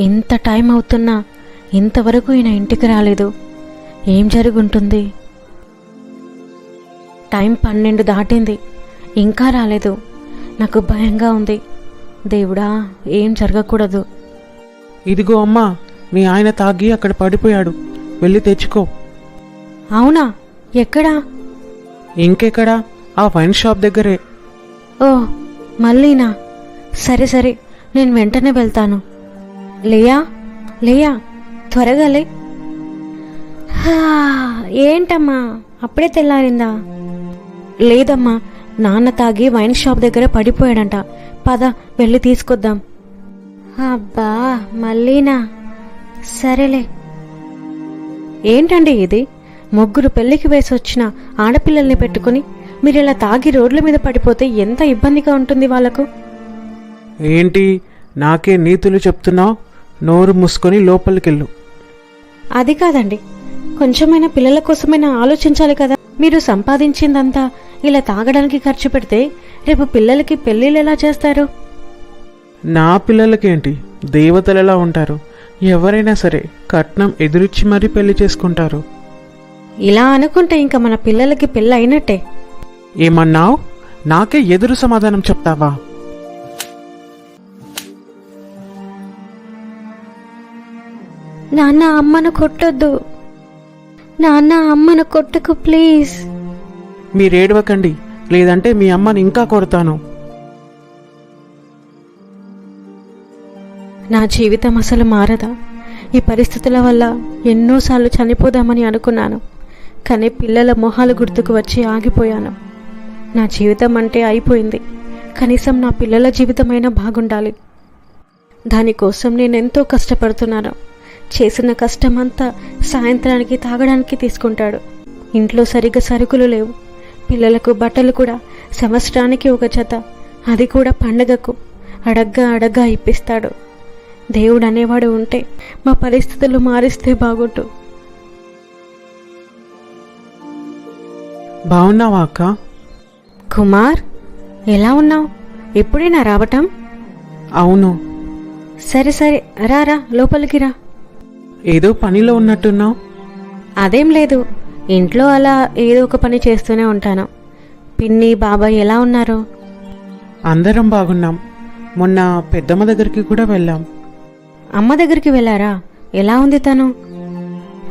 ఇంత టైం అవుతున్నా ఇంతవరకు ఈయన ఇంటికి రాలేదు. ఏం జరుగుంటుంది? టైం పన్నెండు దాటింది. ఇంకా రాలేదు. నాకు భయంగా ఉంది. దేవుడా ఏం జరగకూడదు. ఇదిగో అమ్మా మీ ఆయన తాగి అక్కడ పడిపోయాడు. వెళ్ళి తెచ్చుకో. అవునా? ఎక్కడా? ఇంకెక్కడా? ఆ వైన్ షాప్ దగ్గరే. ఓ మళ్ళీనా? సరే సరే నేను వెంటనే వెళ్తాను. లేయా లేయా త్వరగా లే. ఏంటమ్మా? అప్పుడే తెల్లారిందా? లేదమ్మా నాన్న తాగి వైన్ షాప్ దగ్గర పడిపోయాడంట. పద వెళ్ళి తీసుకొద్దాం. అబ్బా మళ్ళీనా? సరేలే. ఏంటండి ఇది? ముగ్గురు పెళ్ళికి వేసి వచ్చిన ఆడపిల్లల్ని పెట్టుకుని మీరు ఇలా తాగి రోడ్ల మీద పడిపోతే ఎంత ఇబ్బందిగా ఉంటుంది వాళ్ళకు? ఏంటి? నాకే నీతులు చెప్తున్నావు? నోరు మూసుకొని లోపలికెళ్ళు. అది కాదండి. కొంచెమైనా పిల్లల కోసమైనా ఆలోచించాలి కదా. మీరు సంపాదించిందంతా ఇలా తాగడానికి ఖర్చు పెడితే రేపు పిల్లలకి పెళ్ళిళ్ళు ఎలా చేస్తారు? నా పిల్లలకేంటి? దేవతలు ఎలా ఉంటారు? ఎవరైనా సరే కట్నం ఎదురిచ్చి మరీ పెళ్ళి చేసుకుంటారు. ఇలా అనుకుంటే ఇంకా మన పిల్లలకి పెళ్ళి అయినట్టే. ఏమన్నావు? నాకే ఎదురు సమాధానం చెప్తావా? నాన్న అమ్మను కొట్టొద్దు. నాన్న అమ్మను కొట్టకు ప్లీజ్. మీరేడవకండి లేదంటే మీ అమ్మని ఇంకా కొడతాను. నా జీవితం అసలు మారదా? ఈ పరిస్థితుల వల్ల ఎన్నోసార్లు చనిపోదామని అనుకున్నాను. కానీ పిల్లల మొహాలు గుర్తుకు వచ్చి ఆగిపోయాను. నా జీవితం అంటే అయిపోయింది. కనీసం నా పిల్లల జీవితమైనా బాగుండాలి. దానికోసం నేను ఎంతో కష్టపడుతున్నాను. చేసిన కష్టమంతా సాయంత్రానికి తాగడానికి తీసుకుంటాడు. ఇంట్లో సరిగ్గా సరుకులు లేవు. పిల్లలకు బట్టలు కూడా సంవత్సరానికి ఒక జత. అది కూడా పండగకు. అడగ్గా అడగ్గా ఇప్పిస్తాడు. దేవుడు అనేవాడు ఉంటే మా పరిస్థితులు మారిస్తే బాగుంటు బాగున్నావా అక్క? కుమార్ ఎలా ఉన్నావు? ఎప్పుడైనా రావటం? అవును. సరే సరే రా రా లోపలికి రా. ఏదో పనిలో ఉన్నట్టున్నావు? అదేం లేదు. ఇంట్లో అలా ఏదో ఒక పని చేస్తూనే ఉంటాను. పిన్ని బాబాయ్ ఎలా ఉన్నారు? అందరం బాగున్నాం. మొన్న పెద్దమ్మ దగ్గరికి కూడా వెళ్ళాం. అమ్మ దగ్గరికి వెళ్ళారా? ఎలా ఉంది తను?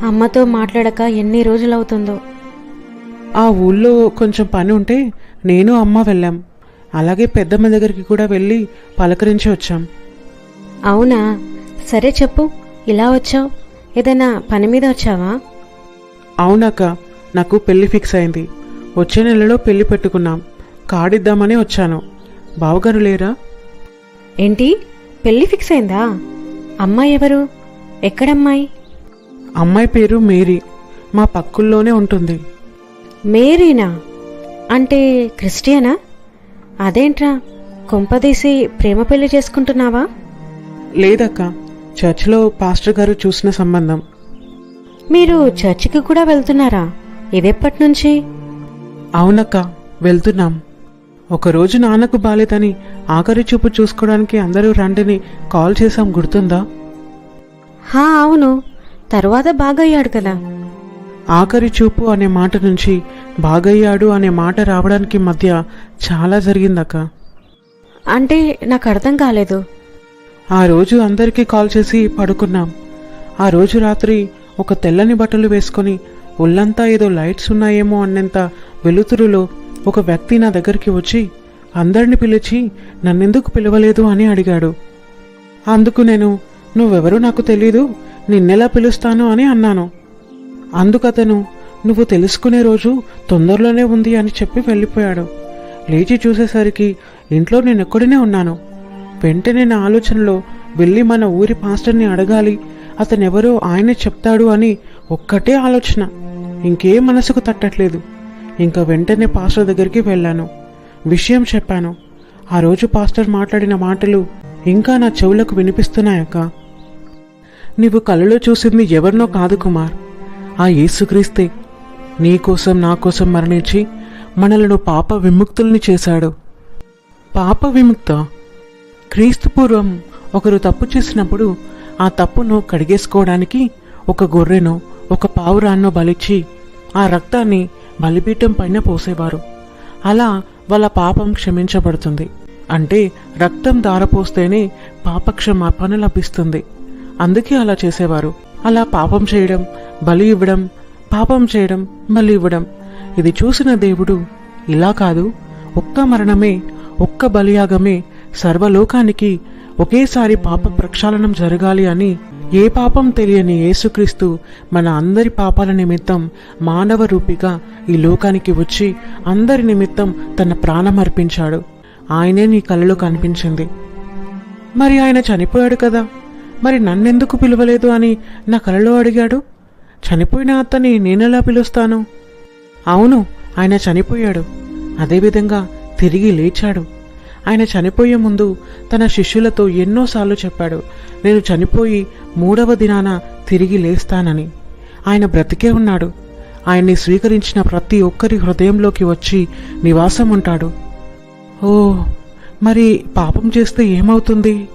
అమ్మతో మాట్లాడక ఎన్ని రోజులవుతుందో. ఆ ఊళ్ళో కొంచెం పని ఉంటే నేను అమ్మ వెళ్ళాం. అలాగే పెద్దమ్మ దగ్గరికి కూడా వెళ్ళి పలకరించి వచ్చాం. అవునా? సరే చెప్పు. ఇలా వచ్చావు? ఏదైనా పని మీద వచ్చావా? అవునక్క నాకు పెళ్ళి ఫిక్స్ అయింది. వచ్చే నెలలో పెళ్ళి పెట్టుకున్నాం. కాడిద్దామని వచ్చాను. బావగారు లేరా? ఏంటి? పెళ్ళి ఫిక్స్ అయిందా? అమ్మాయి ఎవరు? ఎక్కడమ్మాయి? అమ్మాయి పేరు మేరీ. మా పక్కుల్లోనే ఉంటుంది. మేరీనా? అంటే క్రిస్టియనా? అదేంట్రా కొంపదీసి ప్రేమ పెళ్ళి చేసుకుంటున్నావా? లేదక్క. చర్చిలో పాస్టర్ గారు చూసిన సంబంధం. మీరు చర్చికి కూడా వెళ్తున్నారా? ఇదెప్పటి నుంచి? అవునక్క వెళ్తున్నాం. ఒకరోజు నాన్నకు బాలేదని ఆఖరి చూపు చూసుకోవడానికి అందరూ రండిని కాల్ చేశాం గుర్తుందా? హా అవును. తరువాత బాగయ్యాడు కదా. ఆఖరి చూపు అనే మాట నుంచి బాగయ్యాడు అనే మాట రావడానికి మధ్య చాలా జరిగిందక్క. అంటే నాకు అర్థం కాలేదు. ఆ రోజు అందరికీ కాల్ చేసి పడుకున్నాం. ఆ రోజు రాత్రి ఒక తెల్లని బట్టలు వేసుకొని ఒళ్ళంతా ఏదో లైట్స్ ఉన్నాయేమో అన్నంత వెలుతురులో ఒక వ్యక్తి నా దగ్గరికి వచ్చి అందరిని పిలిచి నన్నెందుకు పిలవలేదు? అని అడిగాడు. అందుకు నేను నువ్వెవరూ నాకు తెలీదు నిన్నెలా పిలుస్తాను? అని అన్నాను. అందుకతను నువ్వు తెలుసుకునే రోజు తొందరలోనే ఉంది అని చెప్పి వెళ్ళిపోయాడు. లేచి చూసేసరికి ఇంట్లో నేను ఎక్కడనే ఉన్నాను. వెంటనే నా ఆలోచనలో వెళ్ళి మన ఊరి పాస్టర్ని అడగాలి. అతనెవరో ఆయనే చెప్తాడు అని ఒక్కటే ఆలోచన. ఇంకేం మనసుకు తట్టట్లేదు. ఇంకా వెంటనే పాస్టర్ దగ్గరికి వెళ్ళాను. విషయం చెప్పాను. ఆ రోజు పాస్టర్ మాట్లాడిన మాటలు ఇంకా నా చెవులకు వినిపిస్తున్నాయక్క నీవు కలలో చూసింది ఎవరినో కాదు కుమార్. ఆ యేసుక్రీస్తే నీకోసం నాకోసం నా కోసం మరణించి మనలను పాప విముక్తుల్ని చేశాడు. పాప విముక్త? క్రీస్తుపూర్వం ఒకరు తప్పు చేసినప్పుడు ఆ తప్పును కడిగేసుకోవడానికి ఒక గొర్రెను ఒక పావురాన్నో బలిచ్చి ఆ రక్తాన్ని బలిపీఠం పైన పోసేవారు. అలా వాళ్ళ పాపం క్షమించబడుతుంది. అంటే రక్తం దారపోస్తేనే పాపక్షమాపణ లభిస్తుంది. అందుకే అలా చేసేవారు. అలా పాపం చేయడం బలి ఇవ్వడం పాపం చేయడం బలి ఇవ్వడం. ఇది చూసిన దేవుడు ఇలా కాదు ఒక్క మరణమే ఒక్క బలియాగమే సర్వలోకానికి ఒకేసారి పాప ప్రక్షాళనం జరగాలి అని ఏ పాపం తెలియని యేసుక్రీస్తు మన అందరి పాపాల నిమిత్తం మానవ రూపిగా ఈ లోకానికి వచ్చి అందరి నిమిత్తం తన ప్రాణం అర్పించాడు. ఆయనే నీ కలలో కనిపించింది. మరి ఆయన చనిపోయాడు కదా. మరి నన్నెందుకు పిలవలేదు అని నా కలలో అడిగాడు? చనిపోయిన అతన్ని నేనెలా పిలుస్తాను? అవును ఆయన చనిపోయాడు. అదేవిధంగా తిరిగి లేచాడు. ఆయన చనిపోయే ముందు తన శిష్యులతో ఎన్నోసార్లు చెప్పాడు నేను చనిపోయి మూడవ దినాన తిరిగి లేస్తానని. ఆయన బ్రతికే ఉన్నాడు. ఆయన్ని స్వీకరించిన ప్రతి ఒక్కరి హృదయంలోకి వచ్చి నివాసం ఉంటాడు ఓ మరి పాపం చేస్తే ఏమవుతుంది?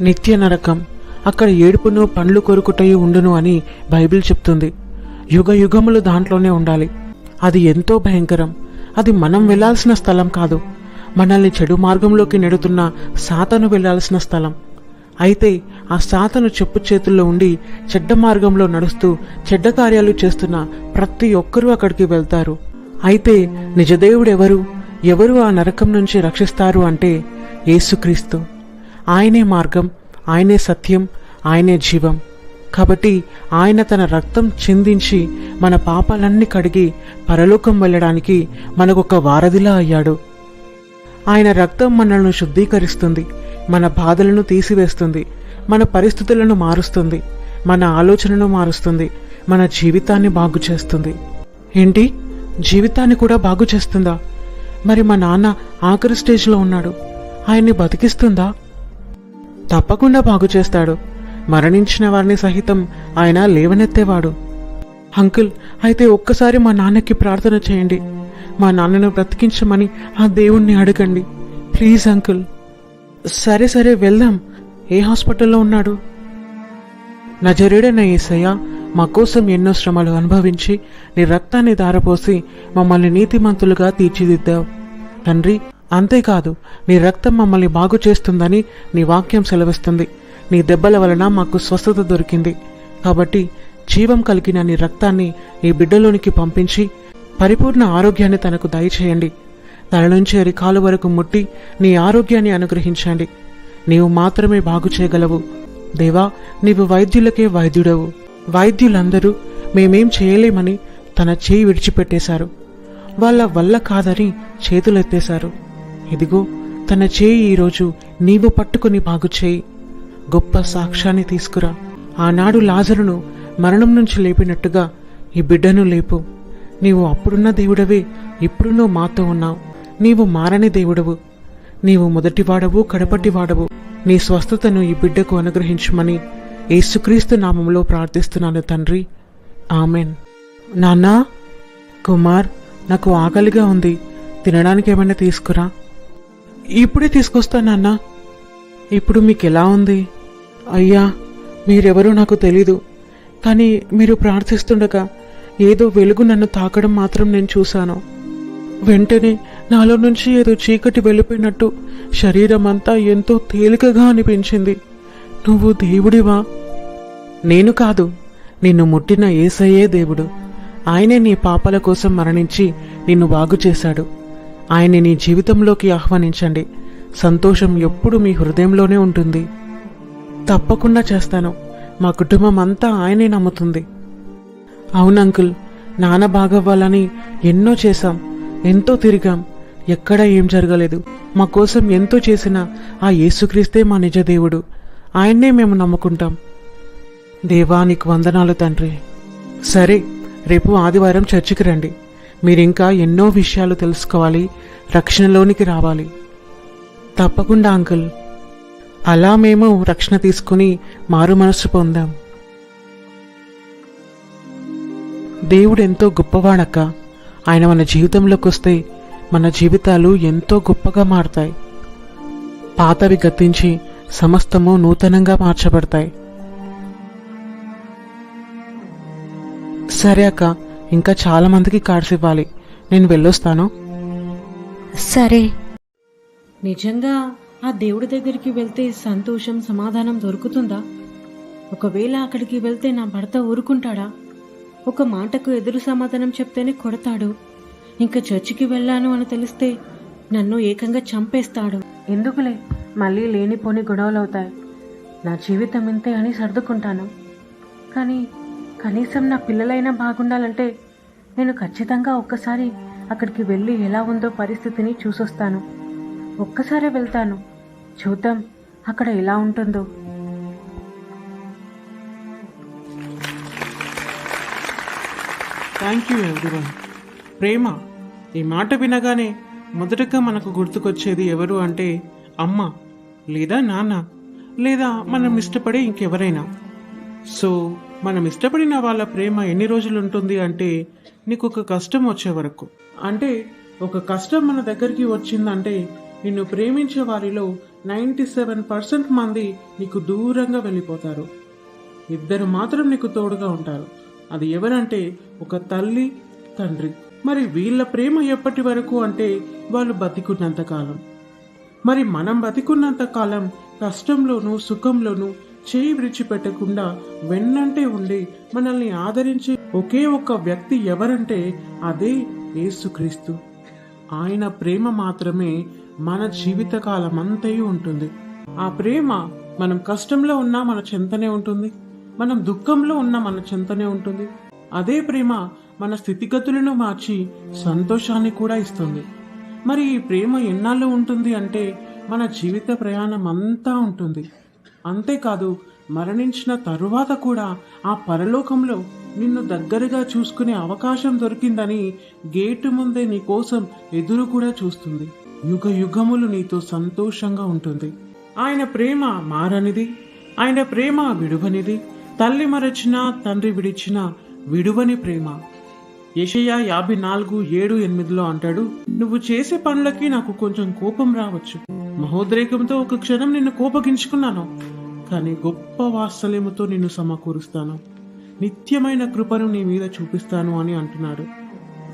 నిత్య నరకం. అక్కడ ఏడుపును పండ్లు కొరుకుటయి ఉండును అని బైబిల్ చెప్తుంది. యుగ యుగములు దాంట్లోనే ఉండాలి. అది ఎంతో భయంకరం. అది మనం వెళ్ళాల్సిన స్థలం కాదు. మనల్ని చెడు మార్గంలోకి నెడుతున్న సాతను వెళ్ళాల్సిన స్థలం. అయితే ఆ సాతను చెప్పు చేతుల్లో ఉండి చెడ్డ మార్గంలో నడుస్తూ చెడ్డ కార్యాలు చేస్తున్న ప్రతి ఒక్కరూ అక్కడికి వెళ్తారు. అయితే నిజదేవుడెవరు? ఎవరు ఆ నరకం నుంచి రక్షిస్తారు అంటే యేసుక్రీస్తు. ఆయనే మార్గం ఆయనే సత్యం ఆయనే జీవం. కాబట్టి ఆయన తన రక్తం చిందించి మన పాపాలన్నీ కడిగి పరలోకం వెళ్ళడానికి మనకొక వారధిలా అయ్యాడు. ఆయన రక్తం మనల్ని శుద్ధీకరిస్తుంది మన బాధలను తీసివేస్తుంది మన పరిస్థితులను మారుస్తుంది మన ఆలోచనను మారుస్తుంది మన జీవితాన్ని బాగు చేస్తుంది. ఏంటి? జీవితాన్ని కూడా బాగు చేస్తుందా? మరి మా నాన్న ఆఖరి స్టేజ్లో ఉన్నాడు. ఆయన్ని బతికిస్తుందా? తప్పకుండా బాగు చేస్తాడు. మరణించిన వారిని సహితం ఆయన లేవనెత్తేవాడు. అంకుల్ అయితే ఒక్కసారి మా నాన్నకి ప్రార్థన చేయండి. మా నాన్నను బ్రతికించమని ఆ దేవుణ్ణి అడగండి. Please uncle. సరే సరే వెళ్దాం. ఏ హాస్పిటల్లో ఉన్నాడు? నజరేడైన ఏసయ్య మా కోసం ఎన్నో శ్రమలు అనుభవించి నీ రక్తాన్ని దారపోసి మమ్మల్ని నీతిమంతులుగా తీర్చిదిద్దావు. తండ్రి అంతేకాదు నీ రక్తం మమ్మల్ని బాగు చేస్తుందని నీ వాక్యం సెలవిస్తుంది. నీ దెబ్బల వలన మాకు స్వస్థత దొరికింది. కాబట్టి జీవం కలిగిన నీ రక్తాన్ని నీ బిడ్డలోనికి పంపించి పరిపూర్ణ ఆరోగ్యాన్ని తనకు దయచేయండి. తల నుంచి అరికాలు వరకు ముట్టి నీ ఆరోగ్యాన్ని అనుగ్రహించండి. నీవు మాత్రమే బాగు చేయగలవు. దేవా నీవు వైద్యులకే వైద్యుడవు. వైద్యులందరూ మేమేం చేయలేమని తన చేయి విడిచిపెట్టేశారు. వాళ్ళ వల్ల కాదని చేతులెత్తేశారు. ఇదిగో తన చేయి ఈరోజు నీవు పట్టుకుని బాగు చేయి. గొప్ప సాక్ష్యాన్ని తీసుకురా. ఆనాడు లాజరును మరణం నుంచి లేపినట్టుగా ఈ బిడ్డను లేపు. నీవు అప్పుడున్న దేవుడవే ఇప్పుడు నువ్వు మాతో ఉన్నావు. నీవు మారని దేవుడవు. నీవు మొదటివాడవు కడపటివాడవు. నీ స్వస్థతను ఈ బిడ్డకు అనుగ్రహించమని యేసుక్రీస్తు నామంలో ప్రార్థిస్తున్నాను తండ్రి. ఆమెన్. నాన్నా కుమార్ నాకు ఆకలిగా ఉంది. తినడానికి ఏమైనా తీసుకురా. ఇప్పుడే తీసుకొస్తా నాన్న. ఇప్పుడు మీకు ఎలా ఉంది? అయ్యా మీరెవరో నాకు తెలీదు. కానీ మీరు ప్రార్థిస్తుండగా ఏదో వెలుగు నన్ను తాకడం మాత్రం నేను చూశాను. వెంటనే నాలో నుంచి ఏదో చీకటి వెళ్ళిపోయినట్టు శరీరం అంతా ఎంతో తేలికగా అనిపించింది. నువ్వు దేవుడివా? నేను కాదు. నిన్ను ముట్టిన ఏసయ్యే దేవుడు. ఆయనే నీ పాపాల కోసం మరణించి నిన్ను బాగు చేశాడు. ఆయన నీ జీవితంలోకి ఆహ్వానించండి. సంతోషం ఎప్పుడు మీ హృదయంలోనే ఉంటుంది. తప్పకుండా చేస్తాను. మా కుటుంబం అంతా ఆయనే నమ్ముతుంది. అవును అంకుల్ నాన్న బాగవ్వాలని ఎన్నో చేశాం ఎంతో తిరిగాం. ఎక్కడా ఏం జరగలేదు. మా కోసం ఎంతో చేసిన ఆ యేసుక్రీస్తే మా నిజ దేవుడు. ఆయన్నే మేము నమ్ముకుంటాం. దేవా నీకు వందనాలు తండ్రి. సరే రేపు ఆదివారం చర్చికి రండి. మీరింకా ఎన్నో విషయాలు తెలుసుకోవాలి రక్షణలోనికి రావాలి. తప్పకుండా అంకుల్. అలా మేము రక్షణ తీసుకుని మారు మనస్సు పొందాం. దేవుడు ఎంతో గొప్పవాడక్క. ఆయన మన జీవితంలోకి వస్తే మన జీవితాలు ఎంతో గొప్పగా మారుతాయి. పాతవి గతించి సమస్తము నూతనంగా మార్చబడతాయి. సరే అక్క ఇంకా చాలామందికి కార్డ్స్ ఇవ్వాలి. నేను వెళ్ళొస్తాను. సరే. నిజంగా ఆ దేవుడి దగ్గరికి వెళ్తే సంతోషం సమాధానం దొరుకుతుందా? ఒకవేళ అక్కడికి వెళ్తే నా భర్త ఊరుకుంటాడా? ఒక మాటకు ఎదురు సమాధానం చెప్తేనే కొడతాడు. ఇంకా చర్చికి వెళ్ళాను అని తెలిస్తే నన్ను ఏకంగా చంపేస్తాడు. ఎందుకులే? మళ్ళీ లేనిపోని గొడవలవుతాయి. నా జీవితం ఇంతే అని సర్దుకుంటాను. కానీ కనీసం నా పిల్లలైనా బాగుండాలంటే నేను ఖచ్చితంగా ఒక్కసారి అక్కడికి వెళ్ళి ఎలా ఉందో పరిస్థితిని చూసొస్తాను. ఒక్కసారే వెళ్తాను. చూద్దాం అక్కడ ఎలా ఉంటుందో. థ్యాంక్ యూ ఎవ్రీవన్ ప్రేమ ఈ మాట వినగానే మొదటగా మనకు గుర్తుకొచ్చేది ఎవరు అంటే అమ్మ లేదా నాన్న లేదా మనం ఇష్టపడే ఇంకెవరైనా. సో మనం ఇష్టపడిన వాళ్ళ ప్రేమ ఎన్ని రోజులు ఉంటుంది అంటే నీకు ఒక కష్టం వచ్చే వరకు. అంటే ఒక కష్టం మన దగ్గరికి వచ్చిందంటే నిన్ను ప్రేమించే వారిలో నైంటీ సెవెన్ పర్సెంట్ మంది నీకు దూరంగా వెళ్ళిపోతారు. ఇద్దరు మాత్రం నీకు తోడుగా ఉంటారు. అది ఎవరంటే ఒక తల్లి తండ్రి. మరి వీళ్ళ ప్రేమ ఎప్పటి వరకు అంటే వాళ్ళు బతికున్నంత కాలం. మరి మనం బతికున్నంత కాలం కష్టంలోనూ సుఖంలోనూ చేయి విడిచిపెట్టకుండా వెన్నంటే ఉండి మనల్ని ఆదరించే ఒకే ఒక్క వ్యక్తి ఎవరంటే అదే యేసుక్రీస్తు. ఆయన ప్రేమ మాత్రమే మన జీవితకాలం అంతయు ఉంటుంది. ఆ ప్రేమ మనం కష్టంలో ఉన్నా మన చెంతనే ఉంటుంది. మనం దుఃఖంలో ఉన్న మన చెంతనే ఉంటుంది. అదే ప్రేమ మన స్థితిగతులను మార్చి సంతోషాన్ని కూడా ఇస్తుంది. మరి ఈ ప్రేమ ఎన్నాళ్ళు ఉంటుంది అంటే మన జీవిత ప్రయాణం అంతా ఉంటుంది. అంతేకాదు మరణించిన తరువాత కూడా ఆ పరలోకంలో నిన్ను దగ్గరగా చూసుకునే అవకాశం దొరికిందని గేటు ముందే నీ కోసం ఎదురు కూడా చూస్తుంది. యుగ యుగములు నీతో సంతోషంగా ఉంటుంది. ఆయన ప్రేమ మారనిది. ఆయన ప్రేమ విడువనిది. తల్లి మరచిన తండ్రి విడిచిన విడువని ప్రేమ. యషయా యాభై నాలుగు ఏడు ఎనిమిదిలో అంటాడు నువ్వు చేసే పనులకి నాకు కొంచెం కోపం రావచ్చు. మహోద్రేకంతో ఒక క్షణం నిన్ను కోపగించుకున్నాను కానీ గొప్ప వాత్సల్యముతో నిన్ను సమకూరుస్తాను. నిత్యమైన కృపను నీ మీద చూపిస్తాను అని అంటున్నాడు.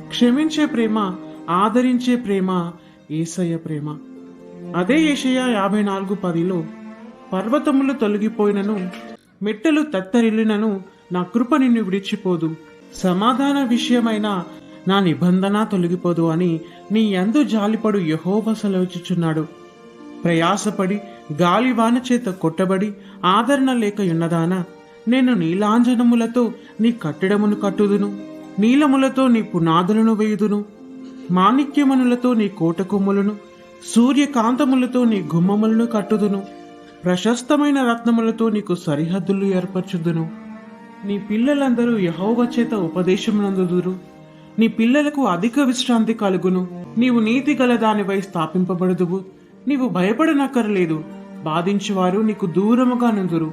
క్షమించే ప్రేమ ఆదరించే ప్రేమ ఏసయ్య ప్రేమ. అదే ఏషయ యాభై నాలుగు పదిలో పర్వతములు తొలగిపోయినను మెట్టలు తత్తరిల్లినను నా కృప నిన్ను విడిచిపోదు. సమాధాన విషయమైన నా నిబంధన తొలగిపోదు అని నీ ఎందు జాలిపడు యహోవ సెలవుచుచున్నాడు ప్రయాసపడి గాలివాన చేత కొట్టబడి ఆదరణ లేక ఉన్నదానా నేను నీలాంజనములతో నీ కట్టడమును కట్టుదును నీలములతో నీ పునాదులను వేయుదును మాణిక్యమనులతో నీ కోట కొమ్ములను సూర్యకాంతములతో నీ గుమ్మములను కట్టుదును ప్రశస్తమైన రత్నములతో నీకు సరిహద్దులు ఏర్పరచుదును. నీ పిల్లలందరూ యహోవ చేత ఉపదేశమునందుదురు. నీ పిల్లలకు అధిక విశ్రాంతి కలుగును. నీవు నీతి గల దానిపై స్థాపింపబడదువు. నీవు భయపడనక్కరలేదు. బాధించువారు నీకు దూరముగా నుందురు.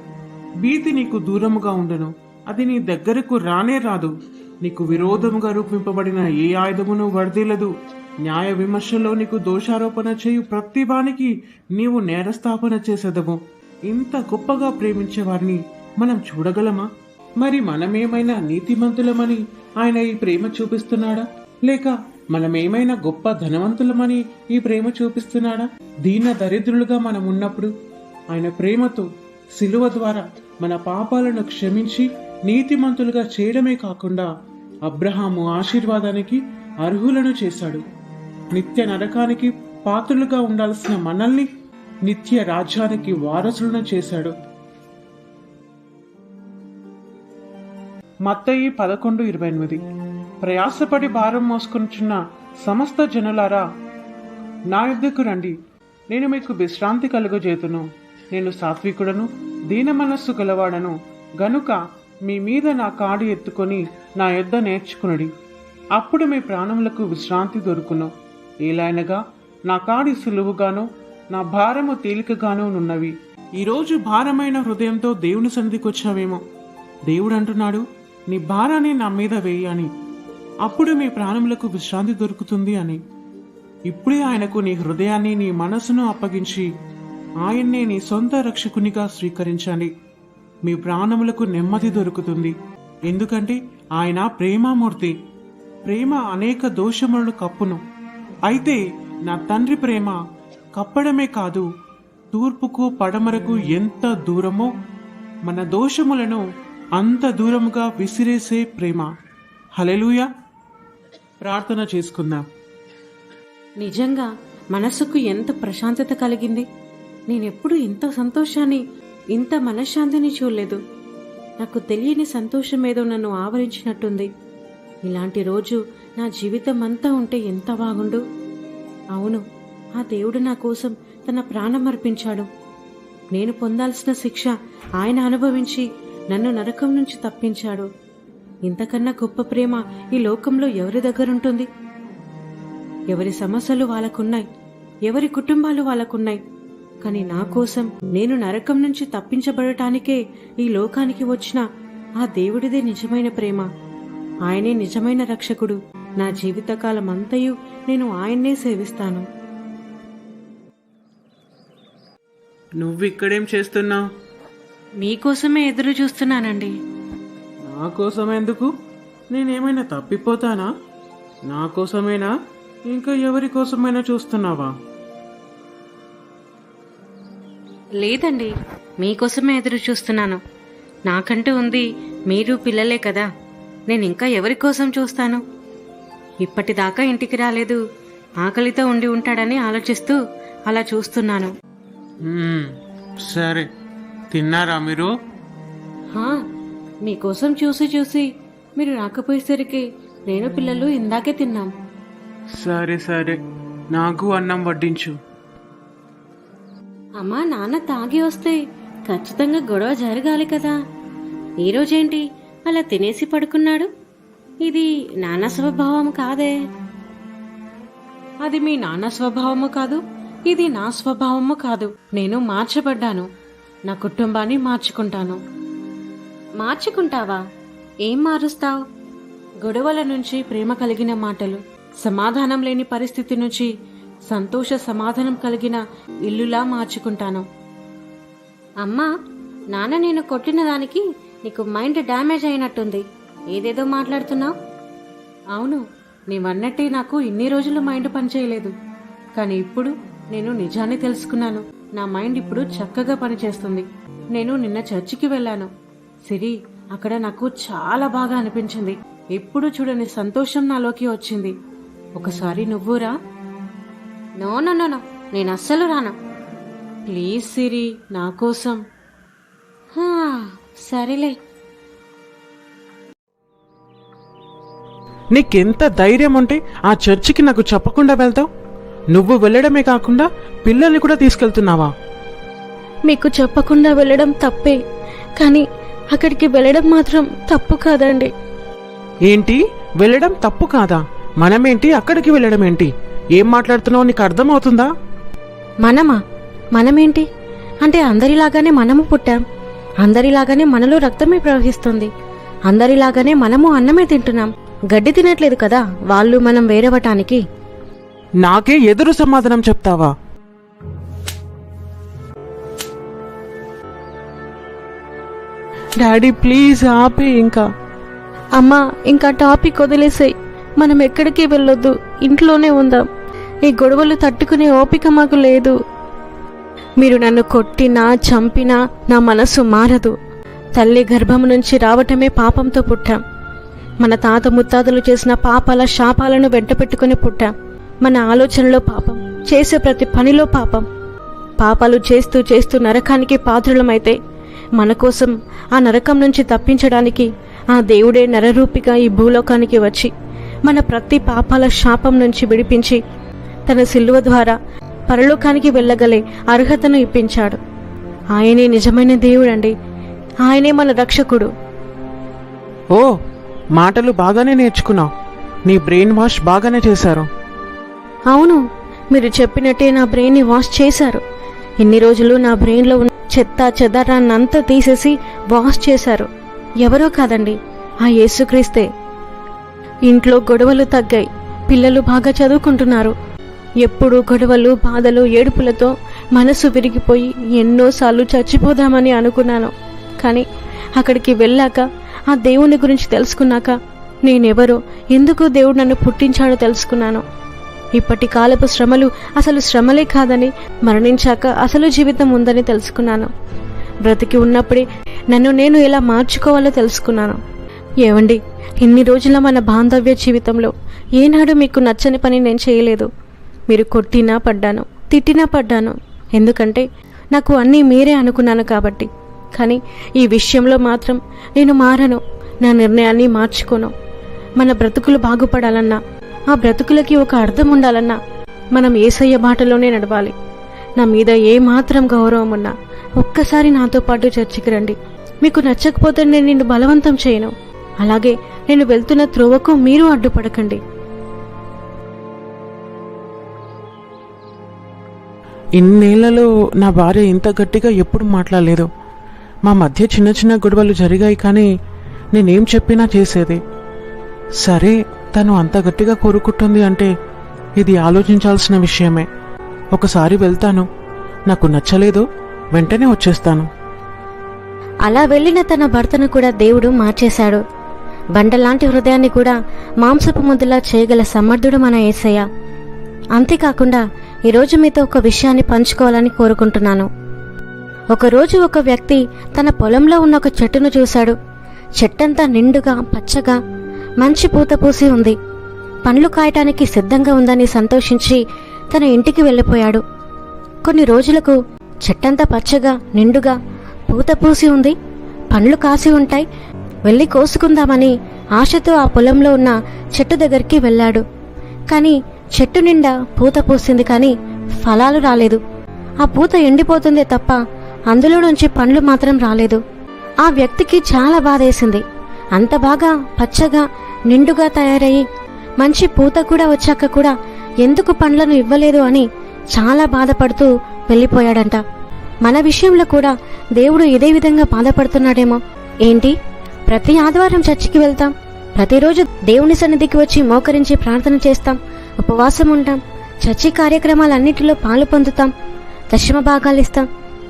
భీతి నీకు దూరముగా ఉండను. అది నీ దగ్గరకు రానే రాదు. నీకు విరోధముగా రూపింపబడిన ఏ ఆయుధమును వర్దిలదు న్యాయ విమర్శలో నీకు దోషారోపణ చేయు ప్రతివానికి నీవు నేరస్థాపన చేసేదము. ఇంత గొప్పగా ప్రేమించే వారిని మనం చూడగలమా? మరి మనమేమైనా నీతిమంతులమని ఆయన ఈ ప్రేమ చూపిస్తున్నాడా? లేక మనమేమైనా గొప్ప ధనవంతులమని ఈ ప్రేమ చూపిస్తున్నాడా? దీన దరిద్రులుగా మనం ఉన్నప్పుడు ఆయన ప్రేమతో శిలువ ద్వారా మన పాపాలను క్షమించి నీతిమంతులుగా చేయడమే కాకుండా అబ్రహాము ఆశీర్వాదానికి అర్హులను చేశాడు. నిత్య నరకానికి పాత్రులుగా ఉండాల్సిన మనల్ని నిత్య రాజ్యానికి వారసులను చేశాడు. మత్తయి పదకొండు ఇరవై ఎనిమిది. ప్రయాసపడి భారం మోసుకొనిచున్న సమస్త జనులారా నా యుద్ధకు రండి. నేను మీకు విశ్రాంతి కలుగజేతును నేను సాత్వికుడను దీన మనస్సు గలవాడను. గనుక మీ మీద నా కాడి ఎత్తుకొని నా యుద్ధ నేర్చుకునడి. అప్పుడు మీ ప్రాణములకు విశ్రాంతి దొరుకును. ఏలైనగా నా కాడి సులువుగాను నా భారము తేలికగాను నున్నవి. ఈరోజు భారమైన హృదయంతో దేవుని సన్నిధికి వచ్చావేమో దేవుడు అంటున్నాడు నీ భారాన్ని నా మీద వేయి అని. అప్పుడు మీ ప్రాణములకు విశ్రాంతి దొరుకుతుంది అని. ఇప్పుడే ఆయనకు నీ హృదయాన్ని నీ మనసును అప్పగించి ఆయన్నే నీ సొంత రక్షకునిగా స్వీకరించండి. మీ ప్రాణములకు నెమ్మది దొరుకుతుంది. ఎందుకంటే ఆయన ప్రేమామూర్తి. ప్రేమ అనేక దోషములను కప్పును. అయితే నా తండ్రి ప్రేమ కప్పడమే కాదు తూర్పుకు పడమరకు ఎంత దూరమో మన దోషములను అంత దూరముగా విసిరేసే ప్రేమ. హలెలుయ ప్రార్థన చేసుకుందాం. నిజంగా మనసుకు ఎంత ప్రశాంతత కలిగింది. నేనెప్పుడు ఇంత సంతోషాన్ని ఇంత మనశ్శాంతిని చూడలేదు. నాకు తెలియని సంతోషం ఏదో నన్ను ఆవరించినట్టుంది. ఇలాంటి రోజు నా జీవితం అంతా ఉంటే ఎంత బాగుండు? అవును ఆ దేవుడు నా కోసం తన ప్రాణం అర్పించాడు. నేను పొందాల్సిన శిక్ష ఆయన అనుభవించి నన్ను నరకం నుంచి తప్పించాడు. ఇంతకన్నా గొప్ప ప్రేమ ఈ లోకంలో ఎవరి దగ్గరుంటుంది? ఎవరి సమస్యలు వాళ్ళకున్నాయి ఎవరి కుటుంబాలు వాళ్ళకున్నాయి. కానీ నా కోసం నేను నరకం నుంచి తప్పించబడటానికే ఈ లోకానికి వచ్చిన ఆ దేవుడిదే నిజమైన ప్రేమ. ఆయనే నిజమైన రక్షకుడు. నా జీవితకాలం అంతయు నేను ఆయన్నే సేవిస్తాను. నువ్వు ఇక్కడేం చేస్తున్నావు మీకోసమే ఎదురు చూస్తున్నానండి. నా కోసం ఎందుకు నేనేమైనా తప్పిపోతానా? నా కోసమేనా ఇంకా ఎవరి కోసమైనా చూస్తున్నావా? లేదండి మీకోసమే ఎదురు చూస్తున్నాను. నాకంటూ ఉంది మీరు పిల్లలే కదా. నేను ఇంకా ఎవరి కోసం చూస్తాను? ఇప్పటిదాకా ఇంటికి రాలేదు. ఆకలితో ఉండి ఉంటాడని ఆలోచిస్తూ అలా చూస్తున్నాను. సరే. తిన్నారా మీరు? మీకోసం చూసి చూసి మీరు రాకపోయేసరికి నేను పిల్లలు ఇందాకే తిన్నాం. సరే సరే. నాకు అన్నం వడ్డించు. అమ్మా నాన్న తాగి వస్తే ఖచ్చితంగా గొడవ జరగాలి కదా. ఈరోజేంటి అలా తినేసి పడుకున్నాడు? ఇది నాన్న స్వభావం కాదే. అది మీ నాన్న స్వభావము కాదు ఇది నా స్వభావము కాదు. నేను మార్చబడ్డాను. నా కుటుంబాన్ని మార్చుకుంటాను. మార్చుకుంటావా? ఏం మారుస్తావు? గొడవల నుంచి ప్రేమ కలిగిన మాటలు సమాధానం లేని పరిస్థితి నుంచి సంతోష సమాధానం కలిగిన ఇల్లులా మార్చుకుంటాను. అమ్మా నాన్న నేను కొట్టిన దానికి నీకు మైండ్ డ్యామేజ్ అయినట్టుంది. ఏదేదో మాట్లాడుతున్నావు? అవును నీవన్నట్టే నాకు ఇన్ని రోజులు మైండ్ పనిచేయలేదు కానీ ఇప్పుడు నేను నిజాన్ని తెలుసుకున్నాను. నా మైండ్ ఇప్పుడు చక్కగా పనిచేస్తుంది. నేను నిన్న చర్చికి వెళ్ళాను. సిరి అక్కడ నాకు చాలా బాగా అనిపించింది. ఎప్పుడు చూడని సంతోషం నాలోకి వచ్చింది. ఒకసారి నువ్వురా నో నో నో నో నేను అస్సలు రాను. ప్లీజ్ సిరి నా కోసం. సరేలే. నీకెంత ధైర్యం ఉంటే ఆ చర్చికి నాకు చెప్పకుండా వెళ్తావు? నువ్వు వెళ్ళడమే కాకుండా పిల్లల్ని కూడా తీసుకెళ్తున్నావా? మీకు చెప్పకుండా వెళ్ళడం తప్పే కానీ అక్కడికి వెళ్ళడం మాత్రం తప్పు కాదండి. ఏంటి? వెళ్ళడం తప్పు కాదా? మనమేంటి? అక్కడికి వెళ్ళడం ఏంటి ఏం మాట్లాడుతున్నావు? నీకు అర్థమవుతుందా? మనమా? మనమేంటి? అంటే అందరిలాగానే మనము పుట్టాం. అందరిలాగానే మనలో రక్తమే ప్రవహిస్తుంది. అందరిలాగానే మనము అన్నమే తింటున్నాం. గడ్డి తినట్లేదు కదా వాళ్ళు మనం వేరవటానికి. నాకే ఎదురు సమాధానం చెప్తావా? డాడీ ప్లీజ్ ఆపే ఇంకా. అమ్మా ఇంకా టాపిక్ వదిలేసాయి. మనం ఎక్కడికి వెళ్ళొద్దు ఇంట్లోనే ఉందాం. ఈ గొడవలు తట్టుకునే ఓపిక మాకు లేదు. మీరు నన్ను కొట్టినా చంపినా నా మనసు మారదు. తల్లి గర్భం నుంచి రావటమే పాపంతో పుట్టాం. మన తాత ముత్తాతలు చేసిన పాపాల శాపాలను వెంటపెట్టుకుని పుట్టాం. మన ఆలోచనలో పాపం. చేసే ప్రతి పనిలో పాపం. పాపాలు చేస్తూ చేస్తూ నరకానికి పాత్రులమైతే మన కోసం ఆ నరకం నుంచి తప్పించడానికి ఆ దేవుడే నరరూపిగా ఈ భూలోకానికి వచ్చి మన ప్రతి పాపాల శాపం నుంచి విడిపించి తన సిలువ ద్వారా పరలోకానికి వెళ్ళగలే అర్హతను ఇప్పించాడు. ఆయనే నిజమైన దేవుడండి. ఆయనే మన రక్షకుడు. ఓ మాటలు బాగానే నేర్చుకున్నావు. నీ బ్రెయిన్ వాష్ బాగానే చేశారు. అవును మీరు చెప్పినట్టే నా బ్రెయిన్ని వాష్ చేశారు. ఇన్ని రోజులు నా బ్రెయిన్లో ఉన్న చెత్త చెదరాన్నంతా తీసేసి వాష్ చేశారు. ఎవరో కాదండి ఆ యేసుక్రీస్తే. ఇంట్లో గొడవలు తగ్గాయి. పిల్లలు బాగా చదువుకుంటున్నారు. ఎప్పుడు గొడవలు బాధలు ఏడుపులతో మనసు విరిగిపోయి ఎన్నోసార్లు చచ్చిపోదామని అనుకున్నాను. కానీ అక్కడికి వెళ్ళాక ఆ దేవుని గురించి తెలుసుకున్నాక నేనెవరో ఎందుకు దేవుడు నన్ను పుట్టించాడో తెలుసుకున్నాను. ఇప్పటి కాలపు శ్రమలు అసలు శ్రమలే కాదని మరణించాక అసలు జీవితం ఉందని తెలుసుకున్నాను. బ్రతికి ఉన్నప్పుడే నన్ను నేను ఎలా మార్చుకోవాలో తెలుసుకున్నాను. ఏవండి ఇన్ని రోజుల మన బాంధవ్య జీవితంలో ఏనాడు మీకు నచ్చని పని నేను చేయలేదు. మీరు కొట్టినా పడ్డాను తిట్టినా పడ్డాను. ఎందుకంటే నాకు అన్నీ మీరే అనుకున్నాను కాబట్టి. కానీ ఈ విషయంలో మాత్రం నేను మారను. నా నిర్ణయాన్ని మార్చుకోను. మన బ్రతుకులు బాగుపడాలన్నా ఆ బ్రతుకులకి ఒక అర్థం ఉండాలన్నా మనం ఏసయ్య బాటలోనే నడవాలి. నా మీద ఏ మాత్రం గౌరవం ఉన్నా ఒక్కసారి నాతో పాటు చర్చికి రండి. మీకు నచ్చకపోతే నేను నిన్ను బలవంతం చేయను. అలాగే నేను వెళ్తున్న త్రోవకు మీరు అడ్డుపడకండి. ఇన్నేళ్ళలో నా భార్య ఇంత గట్టిగా ఎప్పుడు మాట్లాడలేదు. మా మధ్య చిన్న చిన్న గొడవలు జరిగాయి కానీ నేనేం చెప్పినా చేసేది. సరే తను అంత గట్టిగా కోరుకుంటుంది అంటే ఇది ఆలోచించాల్సిన విషయమే. ఒకసారి వెళ్తాను. నాకు నచ్చలేదు. వెంటనే వచ్చేస్తాను. అలా వెళ్ళిన తన భర్తను కూడా దేవుడు మార్చేశాడు. బండలాంటి హృదయాన్ని కూడా మాంసపు ముద్దులా చేయగల సమర్థుడు మన ఏసయ్య. అంతేకాకుండా ఈరోజు మీతో ఒక విషయాన్ని పంచుకోవాలని కోరుకుంటున్నాను. ఒకరోజు ఒక వ్యక్తి తన పొలంలో ఉన్న ఒక చెట్టును చూశాడు. చెట్టంతా నిండుగా పచ్చగా మంచి పూత పూసి ఉంది. పండ్లు కాయటానికి సిద్ధంగా ఉందని సంతోషించి తన ఇంటికి వెళ్ళిపోయాడు. కొన్ని రోజులకు చెట్టంతా పచ్చగా నిండుగా పూత పూసి ఉంది. పండ్లు కాసి ఉంటాయి. వెళ్ళి కోసుకుందామని ఆశతో ఆ పొలంలో ఉన్న చెట్టు దగ్గరికి వెళ్ళాడు. కానీ చెట్టు నిండా పూత పూసింది కానీ ఫలాలు రాలేదు. ఆ పూత ఎండిపోతుందే తప్ప అందులో నుంచి పండ్లు మాత్రం రాలేదు. ఆ వ్యక్తికి చాలా బాధేసింది. అంత బాగా పచ్చగా నిండుగా తయారయ్యి మంచి పూత కూడా వచ్చాక కూడా ఎందుకు పండ్లను ఇవ్వలేదు అని చాలా బాధపడుతూ వెళ్ళిపోయాడంట. మన విషయంలో కూడా దేవుడు ఇదే విధంగా బాధపడుతున్నాడేమో. ఏంటి? ప్రతి ఆదివారం చర్చికి వెళ్తాం. ప్రతిరోజు దేవుని సన్నిధికి వచ్చి మోకరించి ప్రార్థన చేస్తాం. ఉపవాసం ఉంటాం. చర్చి కార్యక్రమాలన్నిటిలో పాలు పొందుతాం. దశమ భాగాలు ఇస్తాం.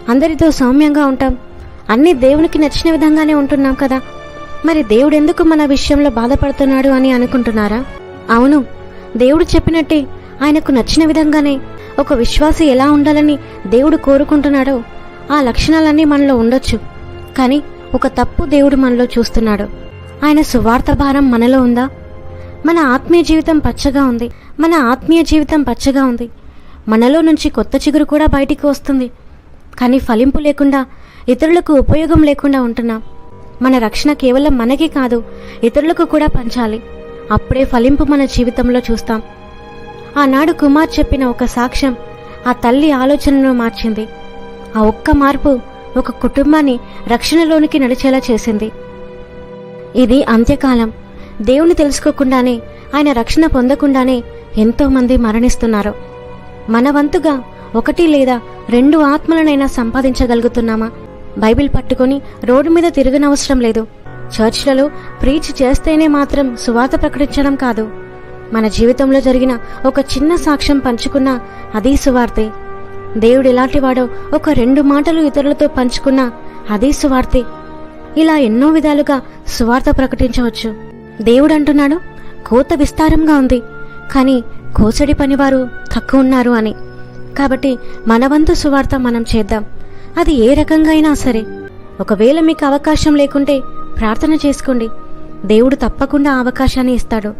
అందరితో సౌమ్యంగా ఉంటాం. అన్ని దేవునికి నచ్చిన విధంగానే ఉంటున్నాం కదా. మరి దేవుడు ఎందుకు మన విషయంలో బాధపడుతున్నాడు అని అనుకుంటున్నారా? అవును. దేవుడు చెప్పినట్టే ఆయనకు నచ్చిన విధంగానే ఒక విశ్వాసి ఎలా ఉండాలని దేవుడు కోరుకుంటున్నాడో ఆ లక్షణాలన్నీ మనలో ఉండొచ్చు. కానీ ఒక తప్పు దేవుడు మనలో చూస్తున్నాడు. ఆయన సువార్త భారం మనలో ఉందా? మన ఆత్మీయ జీవితం పచ్చగా ఉంది. మన ఆత్మీయ జీవితం పచ్చగా ఉంది. మనలో నుంచి కొత్త చిగురు కూడా బయటికి వస్తుంది. కానీ ఫలింపు లేకుండా ఇతరులకు ఉపయోగం లేకుండా ఉంటున్నాం. మన రక్షణ కేవలం మనకే కాదు ఇతరులకు కూడా పంచాలి. అప్పుడే ఫలింపు మన జీవితంలో చూస్తాం. ఆనాడు కుమార్ చెప్పిన ఒక సాక్ష్యం ఆ తల్లి ఆలోచనను మార్చింది. ఆ ఒక్క మార్పు ఒక కుటుంబాన్ని రక్షణలోనికి నడిచేలా చేసింది. ఇది అంత్యకాలం. దేవుని తెలుసుకోకుండానే ఆయన రక్షణ పొందకుండానే ఎంతోమంది మరణిస్తున్నారు. మనవంతుగా ఒకటి లేదా రెండు ఆత్మలనైనా సంపాదించగలుగుతున్నామా? బైబిల్ పట్టుకొని రోడ్డు మీద తిరగనవసరం లేదు. చర్చ్లలో ప్రీచ్ చేస్తేనే మాత్రం సువాత ప్రకటించడం కాదు. మన జీవితంలో జరిగిన ఒక చిన్న సాక్ష్యం పంచుకున్నా అదీ సువార్తే. దేవుడు ఎలాంటివాడో ఒక రెండు మాటలు ఇతరులతో పంచుకున్నా అదీ సువార్తే. ఇలా ఎన్నో విధాలుగా సువార్త ప్రకటించవచ్చు. దేవుడు అంటున్నాడు కోత విస్తారంగా ఉంది. కానీ కోసడి పనివారు తక్కువ ఉన్నారు అని. కాబట్టి మనవంతు సువార్త మనం చేద్దాం. అది ఏ రకంగా అయినా సరే. ఒకవేళ మీకు అవకాశం లేకుంటే ప్రార్థన చేసుకోండి. దేవుడు తప్పకుండా అవకాశాన్ని ఇస్తాడు.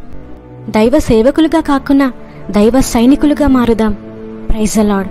దైవ సేవకులుగా కాకుండా దైవ సైనికులుగా మారుదాం. ప్రైజ్ అలాడ్